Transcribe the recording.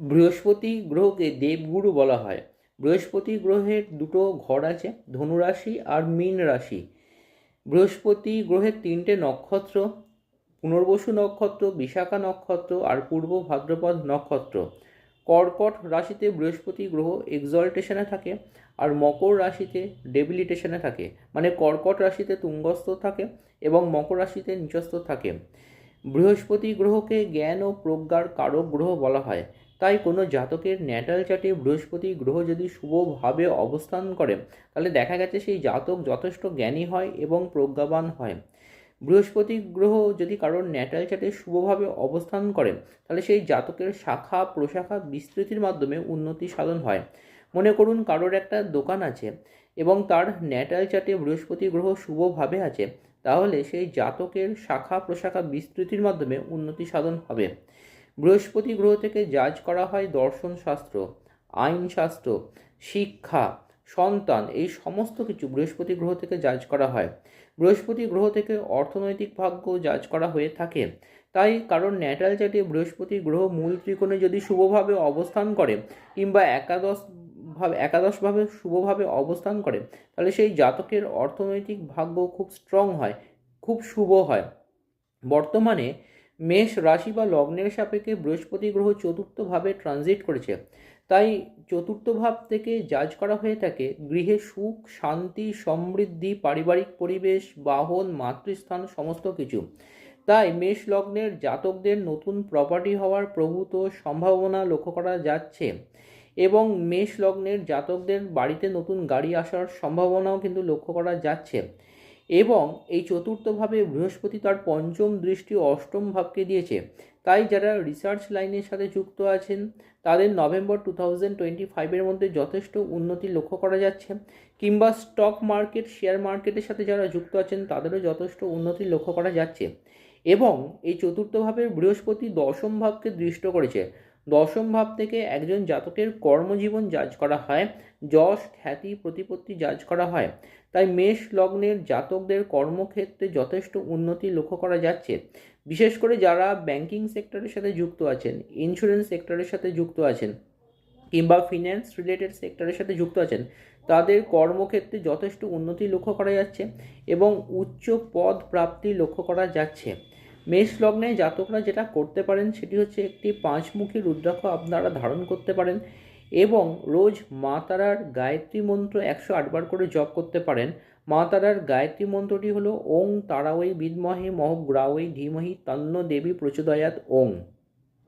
বৃহস্পতি গ্রহকে দেবগুরু বলা হয়। বৃহস্পতি গ্রহের দুটো ঘর আছে, ধনুরাশি আর মীন রাশি। বৃহস্পতি গ্রহের তিনটে নক্ষত্র, পুনর্বসু নক্ষত্র, বিশাখা নক্ষত্র আর পূর্ব ভাদ্রপদ নক্ষত্র। কর্কট রাশিতে বৃহস্পতি গ্রহ এক্সল্টেশনে থাকে আর মকর রাশিতে ডেবিলিটেশনে থাকে। মানে কর্কট রাশিতে তুঙ্গস্থ থাকে এবং মকর রাশিতে নিচস্থ থাকে। বৃহস্পতি গ্রহকে জ্ঞান ও প্রজ্ঞার কারক গ্রহ বলা হয়। তাই কোনো জাতকের ন্যাটাল চার্টে বৃহস্পতি গ্রহ যদি শুভভাবে অবস্থান করে, তাহলে দেখা গেছে সেই জাতক যথেষ্ট জ্ঞানী হয় এবং প্রজ্ঞাবান হয়। বৃহস্পতি গ্রহ যদি কারোর ন্যাটাল চার্টে শুভভাবে অবস্থান করে, তাহলে সেই জাতকের শাখা প্রশাখা বিস্তৃতির মাধ্যমে উন্নতি সাধন হয়। মনে করুন কারোর একটা দোকান আছে এবং তার ন্যাটাল চার্টে বৃহস্পতি গ্রহ শুভভাবে আছে, তাহলে সেই জাতকের শাখা প্রশাখা বিস্তৃতির মাধ্যমে উন্নতি সাধন হবে। বৃহস্পতি গ্রহ থেকে জাজ করা হয় দর্শন শাস্ত্র আইনশাস্ত্র শিক্ষা, সন্তান, এই সমস্ত কিছু বৃহস্পতি গ্রহ থেকে জাজ করা হয়। বৃহস্পতি গ্রহ থেকে অর্থনৈতিক ভাগ্য জাজ করা হয়ে থাকে। তাই কারণ ন্যাটাল চার্টে বৃহস্পতি গ্রহ মূল ত্রিকোণে যদি শুভভাবে অবস্থান করে কিংবা একাদশ ভাবে, একাদশভাবে শুভভাবে অবস্থান করে, তাহলে সেই জাতকের অর্থনৈতিক ভাগ্য খুব স্ট্রং হয়, খুব শুভ হয়। বর্তমানে মেষ রাশি বা লগ্নের সাপেক্ষে বৃহস্পতি গ্রহ চতুর্থভাবে ট্রানজিট করেছে। তাই চতুর্থ ভাব থেকে জাজ করা হয়ে থাকে গৃহে সুখ, শান্তি, সমৃদ্ধি, পারিবারিক পরিবেশ, বাহন, মাতৃস্থান, সমস্ত কিছু। তাই মেষ লগ্নের জাতকদের নতুন প্রপার্টি হওয়ার প্রভূত সম্ভাবনা লক্ষ্য করা যাচ্ছে। এবং মেষ লগ্নের জাতকদের বাড়িতে নতুন গাড়ি আসার সম্ভাবনাও কিন্তু লক্ষ্য করা যাচ্ছে। এবং এই চতুর্থভাবে বৃহস্পতি তার পঞ্চম দৃষ্টি অষ্টম ভাবকে দিয়েছে। তাই যারা রিসার্চ লাইনের সাথে যুক্ত আছেন, তাদের নভেম্বর টু থাউজেন্ড টোয়েন্টি ফাইভের মধ্যে যথেষ্ট উন্নতি লক্ষ্য করা যাচ্ছে। কিংবা স্টক মার্কেট শেয়ার মার্কেটের সাথে যারা যুক্ত আছেন, তাদেরও যথেষ্ট উন্নতি লক্ষ্য করা যাচ্ছে। এবং এই চতুর্থভাবে বৃহস্পতি দশম ভাবকে দৃষ্ট করেছে। দশম ভাব থেকে একজন জাতকের কর্মজীবন জাজ করা হয়, যশ, খ্যাতি, প্রতিপত্তি জাজ করা হয়। তাই মেষ লগ্নের জাতকদের কর্মক্ষেত্রে যথেষ্ট উন্নতি লক্ষ্য করা যাচ্ছে। বিশেষ করে যারা ব্যাংকিং সেক্টরের সাথে যুক্ত আছেন ইন্স্যুরেন্স সেক্টরের সাথে যুক্ত আছেন, কিংবা ফিন্যান্স রিলেটেড সেক্টরের সাথে যুক্ত আছেন, তাদের কর্মক্ষেত্রে যথেষ্ট উন্নতি লক্ষ্য করা যাচ্ছে এবং উচ্চ পদ প্রাপ্তি লক্ষ্য করা যাচ্ছে। মেষ লগ্নে জাতকরা যেটা করতে পারেন, সেটি হচ্ছে একটি পাঁচমুখী রুদ্রাক্ষ আপনারা ধারণ করতে পারেন এবং রোজ মা তারার গায়ত্রী মন্ত্র একশো আটবার করে জপ করতে পারেন। মা তারার গায়ত্রী মন্ত্রটি হলো, ওং তারাওই বিদ্মহে মহগ্রাওই ধীমহি তন্ন দেবী প্রচোদয়াত ওং।